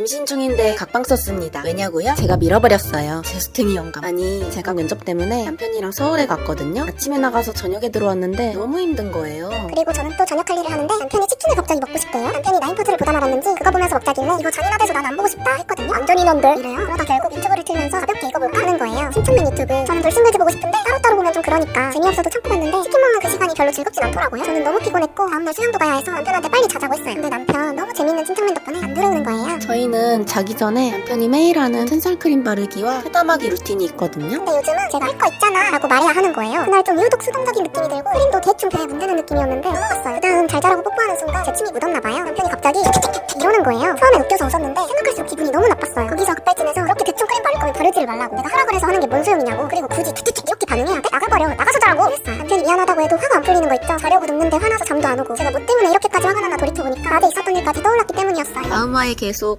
임신 중인데 각방 썼습니다. 왜냐고요? 제가 밀어버렸어요. 제수탱이 영감. 아니 제가 면접 때문에 남편이랑 서울에 갔거든요. 아침에 나가서 저녁에 들어왔는데 너무 힘든 거예요. 그리고 저는 또 저녁 할 일을 하는데 남편이 치킨을 갑자기 먹고 싶대요. 남편이 나인퍼즈를 보다 말았는지 그거 보면서 먹자길래 이거 잔인하대서 난 안 보고 싶다 했거든요. 완전 인원들 이래요. 그러다 결국 유튜브를 틀면서 가볍게 읽어볼까 하는 거예요. 신천맨 유튜브. 저는 돌싱글즈 보고 싶은데 따로따로 보면 좀 그러니까 재미없어도 참고 봤는데 치킨 먹는 그 시간이 별로 즐겁진 않더라고요. 저는 너무 피곤했고 다음날 수영도 가야 해서 남편한테 빨리 자자고 했어요. 근데 남편 너무 재밌는 저희는 자기 전에 남편이 매일 하는 텐살크림 바르기와 쾌담하기 루틴이 있거든요. 근데 요즘은 제가 할 거 있잖아 라고 말해야 하는 거예요. 그날 좀 유독 수동적인 느낌이 들고 크림도 대충 배에 문드는 느낌이었는데 넘어갔어요. 그 다음 잘 자라고 뽀뽀하는 순간 제 침이 묻었나 봐요. 남편이 갑자기 이러는 거예요. 처음엔 웃겨서 웃었는데 생각할수록 기분이 너무 나빴어요. 거기서 급발진해서 그렇게 대충 크림 바를 거면 바르지를 말라고. 내가 하라 그래서 하는 게 뭔 소용이냐고. 그리고 굳이 툭툭툭 이렇게 반응해야 돼? 나가버려. 나가서 자라고. 그랬어요. 남편이 미안하다고 해도 화가 안 풀리는 거 있죠. 자려고 눕는데 화나서 잠도 안 오고. 제가 뭐 때문에 이렇게까지 화가 나나 돌이켜보니까 낮에 있었던 일까지 떠올랐기 때문이었어요. 화에 계속